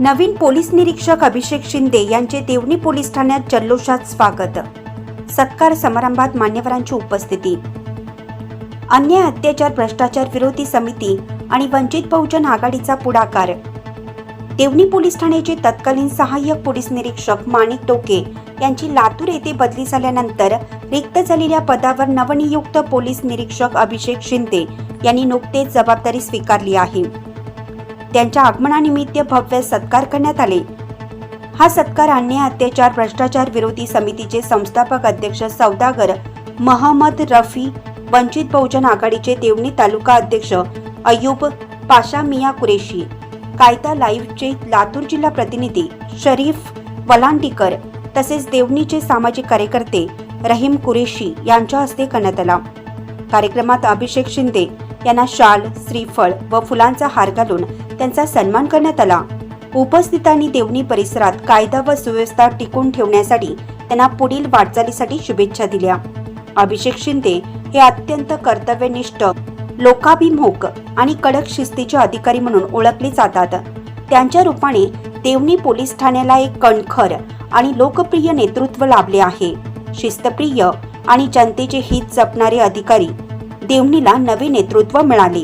नवीन police निरीक्षक अभिषेक शिंदे यांचे Deoni police ठाण्यात जल्लोषात स्वागत. सत्कार समारंभात मान्यवरांची उपस्थिती. अन्याय अत्याचार भ्रष्टाचार विरोधी समिती आणि वंचित बहुजन आघाडीचा पुढाकार. देवणी पोलीस ठाण्याचे तत्कालीन सहाय्यक पोलीस निरीक्षक माणिक टोके यांची लातूर येथे बदली झाल्यानंतर रिक्त झालेल्या पदावर नवनियुक्त पोलीस निरीक्षक अभिषेक शिंदे यांनी नुकतेच जबाबदारी स्वीकारली आहे. त्यांच्या आगमनानिमित्त भव्य सत्कार करण्यात आले. हा सत्कार अन्याय अत्याचार भ्रष्टाचार विरोधी समितीचे संस्थापक अध्यक्ष सौदागर महम्मद रफी वंचित बहुजन आघाडीचे देवणी तालुका अध्यक्ष अयुब पाशा मिया कुरेशी कायदा लाईव्हचे लातूर जिल्हा प्रतिनिधी शरीफ वलांटीकर तसेच देवणीचे सामाजिक कार्यकर्ते रहीम कुरेशी यांच्या हस्ते करण्यात आला. कार्यक्रमात अभिषेक शिंदे यांना शाल श्रीफळ व फुलांचा हार घालून त्यांचा सन्मान करण्यात आला. उपस्थितांनी देवणी परिसरात कायदा व सुव्यवस्था टिकून ठेवण्यासाठी त्यांना पुढील वाटचालीसाठी शुभेच्छा दिल्या. अभिषेक शिंदे हे अत्यंत कर्तव्यनिष्ठ लोकाभिमुख आणि कडक शिस्तीचे अधिकारी म्हणून ओळखले जातात. त्यांच्या रूपाने देवणी पोलीस ठाण्याला एक कणखर आणि लोकप्रिय नेतृत्व लाभले आहे. शिस्तप्रिय आणि जनतेचे हित जपणारे अधिकारी देवणीला नवे नेतृत्व मिळाले.